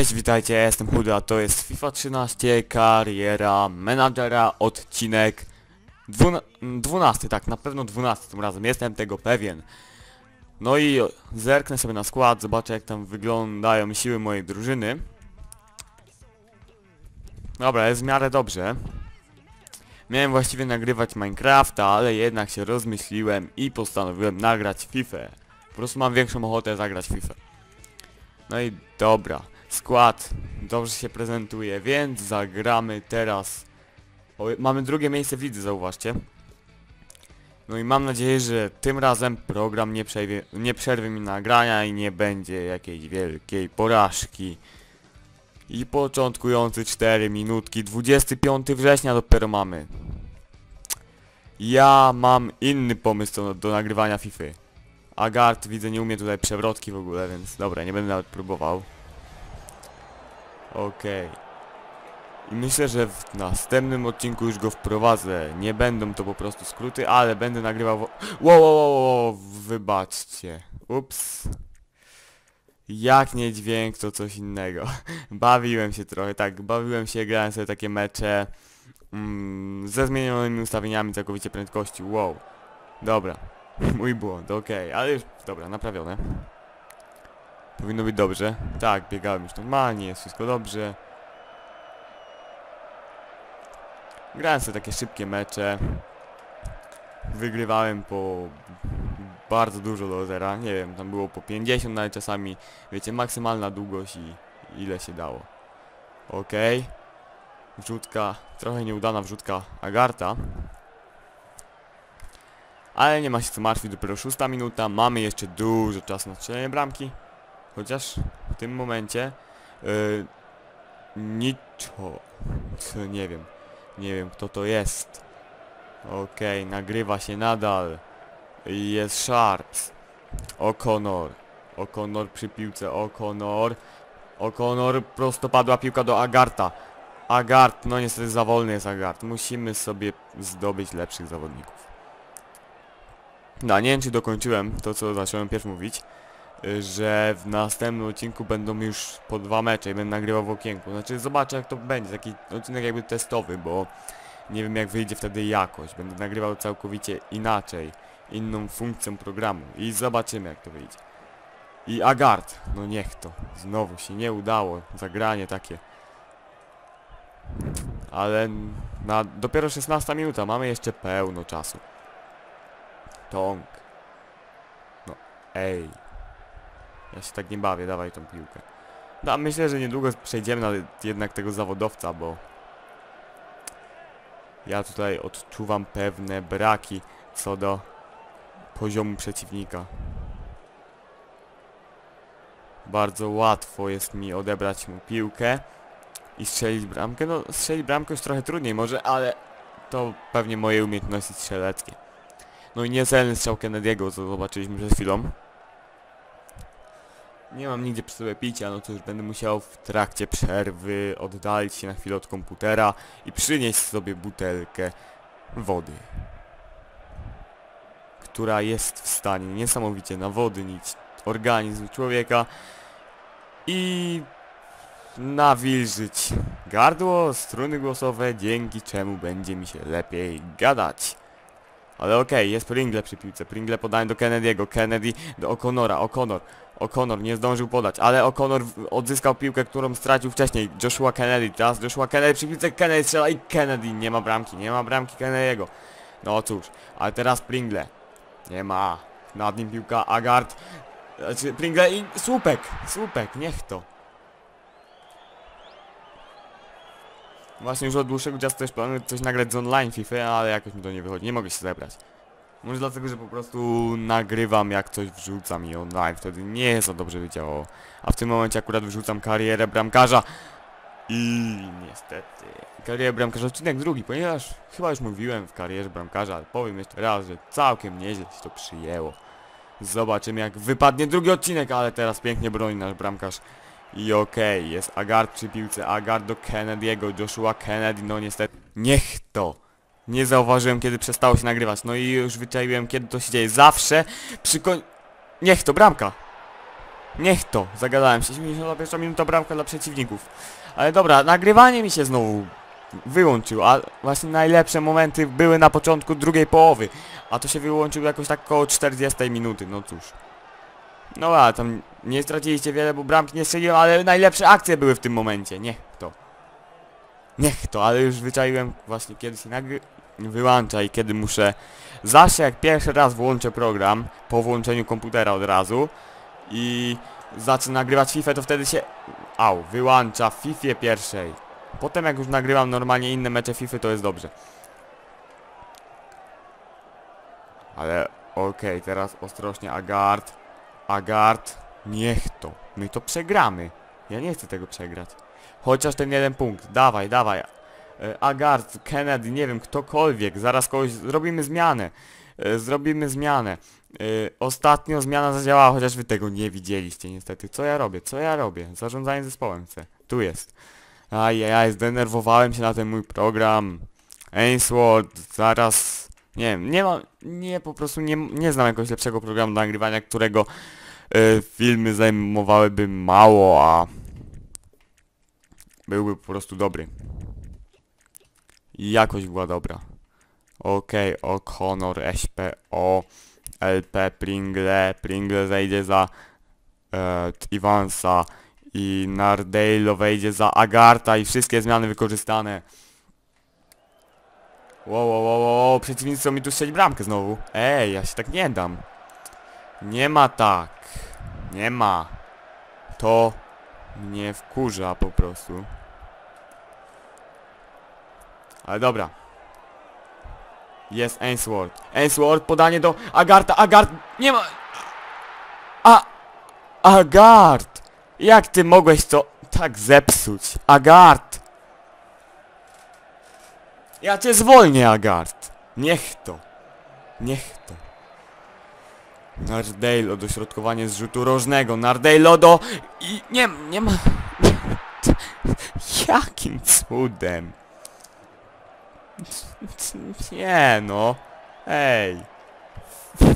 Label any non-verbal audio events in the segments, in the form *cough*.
Cześć, witajcie, jestem Chudy, a to jest FIFA 13 Kariera Menadżera, odcinek 12, tak, na pewno 12 tym razem, jestem tego pewien. No i zerknę sobie na skład, zobaczę jak tam wyglądają siły mojej drużyny. Dobra, jest w miarę dobrze. Miałem właściwie nagrywać Minecrafta, ale jednak się rozmyśliłem i postanowiłem nagrać FIFA. Po prostu mam większą ochotę zagrać FIFA. No i dobra. Skład dobrze się prezentuje, więc zagramy teraz. O, mamy drugie miejsce w lidze, zauważcie. No i mam nadzieję, że tym razem program nie, przerwie, nie przerwie mi nagrania i nie będzie jakiejś wielkiej porażki. I początkujący 4 minutki, 25 września dopiero mamy. Ja mam inny pomysł do, do nagrywania FIFA. Agart widzę nie umie tutaj przewrotki w ogóle, więc dobra, nie będę nawet próbował. Okej. I myślę, że w następnym odcinku już go wprowadzę. Nie będą to po prostu skróty, ale będę nagrywał... wo- Wow, wow, wow, wybaczcie. Ups. Jak nie dźwięk, to coś innego. *laughs* bawiłem się trochę, tak, bawiłem się, grałem sobie takie mecze mm, ze zmienionymi ustawieniami całkowicie prędkości. Wow. Dobra. *laughs* Mój błąd, okej, ale już, dobra, naprawione. Powinno być dobrze. Tak, biegałem już normalnie, jest wszystko dobrze. Grałem sobie takie szybkie mecze. Wygrywałem po bardzo dużo do zera. Nie wiem, tam było po 50 nawet czasami. Wiecie, maksymalna długość i ile się dało. Okej. Wrzutka, trochę nieudana wrzutka Agarta. Ale nie ma się co martwić, dopiero szósta minuta, mamy jeszcze dużo czasu na strzelenie bramki. Chociaż w tym momencie yy, nie wiem, nie wiem kto to jest. Okej, nagrywa się nadal. Jest Sharps. O'Connor. O'Connor przy piłce, O'Connor. O'Connor, prosto padła piłka do Agarta. Agart, no niestety za wolny jest Agart. Musimy sobie zdobyć lepszych zawodników. No, nie wiem czy dokończyłem to co zacząłem pierw mówić że w następnym odcinku będą już po dwa mecze i będę nagrywał w okienku. Znaczy zobaczę jak to będzie, taki odcinek jakby testowy, bo nie wiem jak wyjdzie wtedy jakość. Będę nagrywał całkowicie inaczej, inną funkcją programu i zobaczymy jak to wyjdzie. I Agard, no niech to, znowu się nie udało, zagranie takie. Ale na dopiero 16 minuta, mamy jeszcze pełno czasu. Tong. No, ej. Ja się tak nie bawię, dawaj tą piłkę. No, myślę, że niedługo przejdziemy na jednak tego zawodowca, bo... Ja tutaj odczuwam pewne braki co do poziomu przeciwnika. Bardzo łatwo jest mi odebrać mu piłkę i strzelić bramkę. No, strzelić bramkę już trochę trudniej może, ale to pewnie moje umiejętności strzeleckie. No i niecelny strzał Kennedy'ego, co zobaczyliśmy przed chwilą. Nie mam nigdzie przy sobie picia, no już będę musiał w trakcie przerwy oddalić się na chwilę od komputera i przynieść sobie butelkę wody. Która jest w stanie niesamowicie nawodnić organizm człowieka i nawilżyć gardło, struny głosowe, dzięki czemu będzie mi się lepiej gadać. Ale okej, jest Pringle przy piłce. Pringle podanie do Kennedy'ego. Kennedy do O'Connora. O'Connor. O'Connor nie zdążył podać, ale O'Connor odzyskał piłkę, którą stracił wcześniej. Joshua Kennedy. Teraz Joshua Kennedy przy piłce. Kennedy strzela i Kennedy. Nie ma bramki. Nie ma bramki Kennedy'ego. No cóż, ale teraz Pringle. Nie ma. Nad nim piłka Agard. Znaczy Pringle i słupek. Słupek. Niech to. Właśnie już od dłuższego czasu też planuję coś nagrać z online FIFA, ale jakoś mi to nie wychodzi, nie mogę się zebrać. Może dlatego, że po prostu nagrywam jak coś wrzucam i online, wtedy nie za dobrze by działało. A w tym momencie akurat wrzucam karierę bramkarza i niestety karierę bramkarza odcinek drugi, ponieważ chyba już mówiłem w karierze bramkarza, ale powiem jeszcze raz, że całkiem nieźle się to przyjęło. Zobaczymy jak wypadnie drugi odcinek, ale teraz pięknie broni nasz bramkarz. I okej, jest Agard przy piłce, Agard do Kennedy'ego, Joshua Kennedy, no niestety, niech to. Nie zauważyłem kiedy przestało się nagrywać, no i już wyczaiłem kiedy to się dzieje, zawsze przy koń... Niech to, bramka. Niech to, zagadałem się, 71 minuta bramka dla przeciwników. Ale dobra, nagrywanie mi się znowu wyłączyło, a właśnie najlepsze momenty były na początku drugiej połowy. A to się wyłączyło jakoś tak koło 40 minuty, no cóż. No a tam nie straciliście wiele, bo bramki nie strzeliłem, ale najlepsze akcje były w tym momencie. Niech to. Niech to, ale już wyczaiłem właśnie kiedy się nagry... wyłącza i kiedy muszę... Zawsze jak pierwszy raz włączę program, po włączeniu komputera od razu i zacznę nagrywać FIFA, to wtedy się... Au, wyłącza w FIFA pierwszej. Potem jak już nagrywam normalnie inne mecze FIFA, to jest dobrze. Ale okej, teraz ostrożnie Agard. Agard, niech to. My to przegramy. Ja nie chcę tego przegrać. Chociaż ten jeden punkt. Dawaj, dawaj. E, Agard, Kennedy, nie wiem, ktokolwiek. Zaraz kogoś... Zrobimy zmianę. E, Zrobimy zmianę. E, Ostatnio zmiana zadziałała, chociaż wy tego nie widzieliście niestety. Co ja robię? Co ja robię? Zarządzanie zespołem chcę. Tu jest. Ajajaj, zdenerwowałem się na ten mój program. Ainsworth, zaraz... Nie wiem, nie mam... Nie, po prostu nie, nie znam jakiegoś lepszego programu do nagrywania, którego e, filmy zajmowałyby mało, a... Byłby po prostu dobry. I jakość była dobra. Okej, O'Connor, SPO, LP, Pringle, Pringle zejdzie za e, Ivansa i Nardale wejdzie za Agarta i wszystkie zmiany wykorzystane. Wow, wow, wow, wow, przeciwnicy chcą mi tu strzelić bramkę znowu. Ej, ja się tak nie dam. Nie ma tak. Nie ma. To mnie wkurza po prostu. Ale dobra. Jest Ainsworth. Ainsworth, podanie do Agarta. Agart, nie ma... A... Agart! Jak ty mogłeś to tak zepsuć? Agart! Ja cię zwolnię, Agart! Niech to! Niech to! Nardale o dośrodkowanie z rzutu rożnego. Nardale do... I nie, nie ma... *laughs* Jakim cudem? *laughs* Nie no. Ej.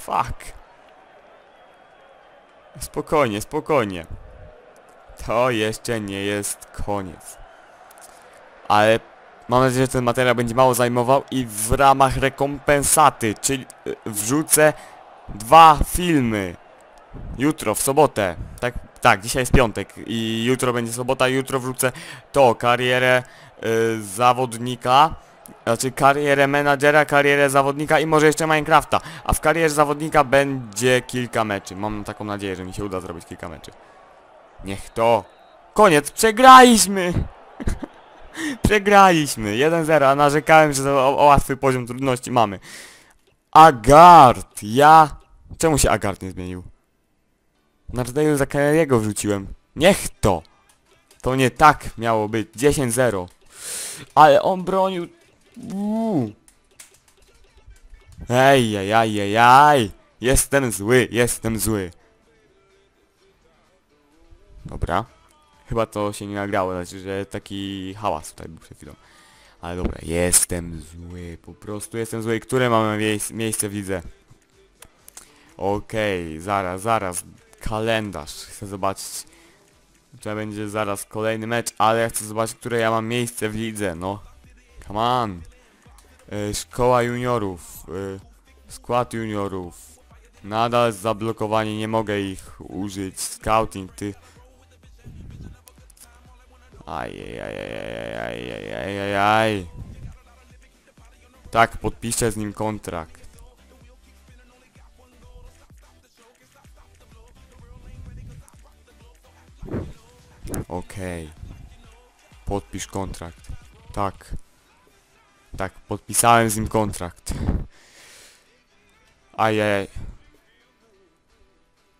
Fuck. Spokojnie, spokojnie. To jeszcze nie jest koniec. Ale mam nadzieję, że ten materiał będzie mało zajmował i w ramach rekompensaty, czyli y, wrzucę dwa filmy. Jutro, w sobotę. Tak, tak, dzisiaj jest piątek i jutro będzie sobota. Jutro wrzucę to, karierę y, zawodnika. Znaczy karierę menadżera, karierę zawodnika i może jeszcze Minecrafta. A w karierze zawodnika będzie kilka meczy. Mam taką nadzieję, że mi się uda zrobić kilka meczy. Niech to. Koniec, przegraliśmy! *laughs* przegraliśmy, 1-0, a narzekałem, że o, o łatwy poziom trudności mamy. Agard, ja... Czemu się Agard nie zmienił? Na Rdeju za Kelly'ego wrzuciłem. Niech to! To nie tak miało być, 10-0. Ale on bronił... Uuu. Ej, ej, ej, ej, ej. Jestem zły, jestem zły. Dobra. Chyba to się nie nagrało, znaczy, że taki hałas tutaj był przed chwilą. Ale dobra, jestem zły, po prostu jestem zły. Które mamy miejsc miejsce w lidze? Okej, zaraz, zaraz. Kalendarz. Chcę zobaczyć. To będzie zaraz kolejny mecz, ale ja chcę zobaczyć, które ja mam miejsce w lidze, no. Come on. E, szkoła juniorów. E, skład juniorów. Nadal zablokowanie, nie mogę ich użyć. Scouting, ty... Ajajajajajajajajaj. Tak, podpiszę z nim kontrakt. Okej. Podpisz kontrakt. Tak. Tak, podpisałem z nim kontrakt. Ajajaj.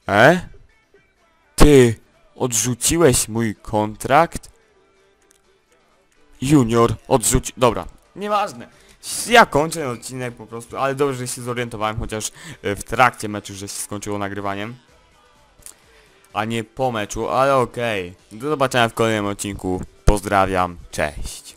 E? Ty odrzuciłeś mój kontrakt? Junior odrzuci... Dobra, nieważne. Ja kończę ten odcinek po prostu, ale dobrze, że się zorientowałem, chociaż e, w trakcie meczu, że się skończyło nagrywaniem. A nie po meczu, ale okej. Do zobaczenia w kolejnym odcinku. Pozdrawiam, cześć.